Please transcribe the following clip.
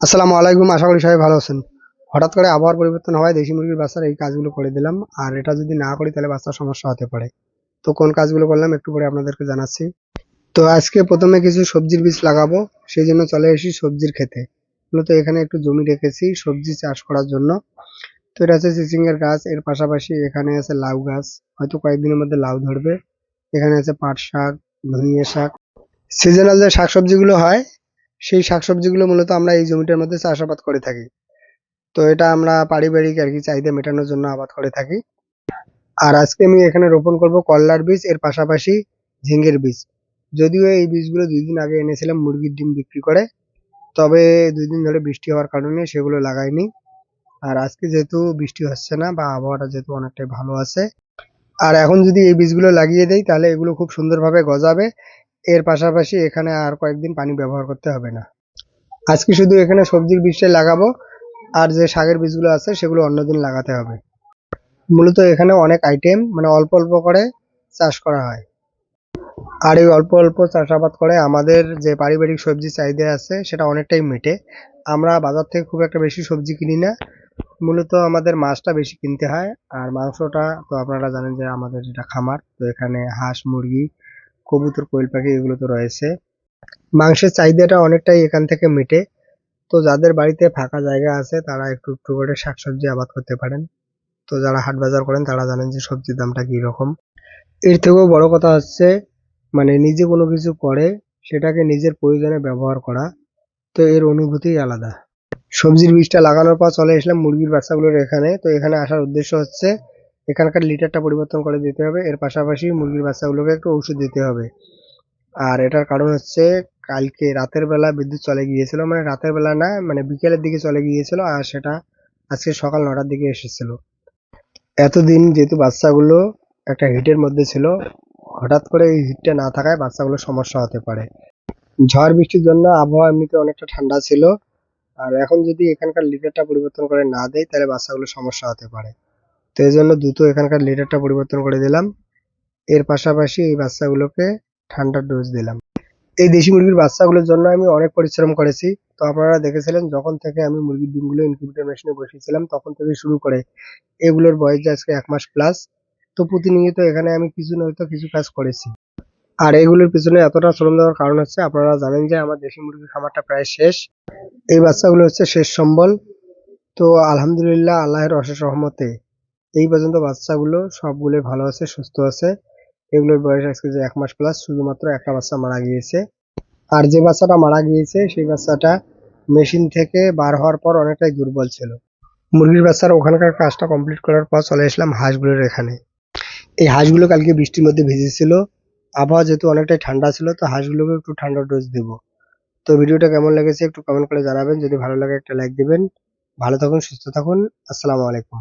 আসসালামু আলাইকুম, আশা করি সবাই ভালো আছেন। হঠাৎ করে আবহাওয়ার পরিবর্তন হওয়ায় দেশি মুরগির বাচ্চার এই কাজগুলো করে দিলাম। আর এটা যদি না করি, তাহলে বাচ্চার সমস্যা হতে পারে। তো কোন কাজগুলো করলাম, একটু পরে আপনাদেরকে জানাচ্ছি। তো আজকে প্রথমে কিছু সবজির বীজ লাগাবো, সেই জন্য চলে এসেছি সবজির খেতে মূলত এখানে একটু জমি রেখেছি সবজি চাষ করার জন্য। তো এটা হচ্ছে চিচিঙ্গের গাছ, এর পাশাপাশি এখানে আছে লাউ গাছ। হয়তো কয়েকদিনের মধ্যে লাউ ধরবে। এখানে আছে পাট শাক, ধনিয়া শাক। সিজনাল যে শাকসবজিগুলো হয় সেই শাকসবজিগুলো মূলত আমরা এই জমিটার মধ্যে চাষাবাদ করে থাকি। তো এটা আমরা পারিবারিক আর কি চাহিদা মেটানোর জন্য আবাদ করে থাকি। আর আজকে আমি এখানে রোপণ করব করলার বীজ, এর পাশাপাশি ঝিঙ্গের বীজ। যদিও এই বীজগুলো দুই দিন আগে এনেছিলাম, মুরগির ডিম বিক্রি করে। তবে দুই দিন ধরে বৃষ্টি হওয়ার কারণে সেগুলো লাগাইনি। আর আজকে যেহেতু বৃষ্টি হচ্ছে না বা আবহাওয়াটা যেহেতু অনেকটাই ভালো আছে, আর এখন যদি এই বীজগুলো লাগিয়ে দেই, তাহলে এগুলো খুব সুন্দরভাবে গজাবে। এর পাশাপাশি এখানে আর কয়েকদিন পানি ব্যবহার করতে হবে না। আজকে শুধু এখানে সবজির বীজটাই লাগাবো, আর যে শাকের বীজগুলো আছে সেগুলো অন্যদিন লাগাতে হবে। মূলত এখানে অনেক আইটেম মানে অল্প অল্প করে চাষ করা হয়। আর এই অল্প অল্প চাষাবাদ করে আমাদের যে পারিবারিক সবজি চাহিদা আছে সেটা অনেকটাই মেটে। আমরা বাজার থেকে খুব একটা বেশি সবজি কিনি না। মূলত আমাদের মাছটা বেশি কিনতে হয়, আর মাংসটা তো আপনারা জানেন যে আমাদের যেটা খামার, তো এখানে হাঁস, মুরগি কবুতর, কোয়েল পাখি এগুলো তো রয়েছে। মাংসের চাহিদাটা অনেকটাই এখান থেকে মেটে। তো যাদের বাড়িতে ফাঁকা জায়গা আছে, তারা একটু একটু করে শাকসবজি আবাদ করতে পারেন। তো যারা হাট বাজার করেন, তারা জানেন যে সবজির দামটা কি রকম এর থেকেও বড় কথা হচ্ছে মানে নিজে কোনো কিছু করে, সেটাকে নিজের প্রয়োজনে ব্যবহার করা। তো এর অনুভূতি আলাদা। সবজির বীজটা লাগানোর পর চলে আসলাম মুরগির বাচ্চাগুলোর এখানে। তো এখানে আসার উদ্দেশ্য হচ্ছে এখানকার লিটারটা পরিবর্তন করে দিতে হবে। এর পাশাপাশি মুরগির বাচ্চাগুলোকে একটু ওষুধ দিতে হবে। আর এটার কারণ হচ্ছে কালকে রাতের বেলা বিদ্যুৎ চলে গিয়েছিল। মানে রাতের বেলা না মানে বিকেলের দিকে চলে গিয়েছিল আর সেটা আজকে সকাল নটার দিকে এসেছিল। এতদিন যেহেতু বাচ্চাগুলো একটা হিটের মধ্যে ছিল, হঠাৎ করে এই হিটটা না থাকায় বাচ্চাগুলোর সমস্যা হতে পারে। ঝড় বৃষ্টির জন্য আবহাওয়া এমনিতে অনেকটা ঠান্ডা ছিল। আর এখন যদি এখানকার লিটারটা পরিবর্তন করে না দেয়, তাহলে বাচ্চাগুলোর সমস্যা হতে পারে। এই জন্য দ্রুত এখানকার লিটারটা পরিবর্তন করে দিলাম। এর পাশাপাশি এই বাচ্চাগুলোকে ঠান্ডার ডোজ দিলাম। এই দেশি মুরগির বাচ্চাগুলোর জন্য আমি অনেক পরিশ্রম করেছি। তো আপনারা দেখেছিলেন, যখন থেকে আমি মুরগির ডিমগুলো ইনকিউবেটর মেশিনে বসিয়েছিলাম, তখন থেকে শুরু করে। এগুলোর বয়স আজকে এক মাস প্লাস তো প্রতিনিয়ত এখানে আমি কিছু নয়তো কিছু কাজ করেছি। আর এগুলোর পিছনে এতটা শ্রম দেওয়ার কারণ হচ্ছে, আপনারা জানেন যে আমার দেশি মুরগির খামারটা প্রায় শেষ। এই বাচ্চাগুলো হচ্ছে শেষ সম্বল। তো আলহামদুলিল্লাহ, আল্লাহের অশেষ রহমতে এই পর্যন্ত বাচ্চাগুলো সবগুলো ভালো আছে, সুস্থ আছে। এগুলোর বয়স আজকে যে এক মাস প্লাস শুধুমাত্র একটা বাচ্চা মারা গিয়েছে। আর যে বাচ্চাটা মারা গিয়েছে, সেই বাচ্চাটা মেশিন থেকে বার হওয়ার পর অনেকটাই দুর্বল ছিল। মুরগির বাচ্চার ওখানকার কাজটা কমপ্লিট করার পর চলে আসলাম হাঁসগুলোর এখানে। এই হাঁসগুলো কালকে বৃষ্টির মধ্যে ভিজেছিল। আবহাওয়া যেহেতু অনেকটাই ঠান্ডা ছিল, তো হাঁসগুলোকে একটু ঠান্ডা ডোজ দেবো। তো ভিডিওটা কেমন লেগেছে একটু কমেন্ট করে জানাবেন। যদি ভালো লাগে একটা লাইক দিবেন। ভালো থাকুন, সুস্থ থাকুন। আসসালামু আলাইকুম।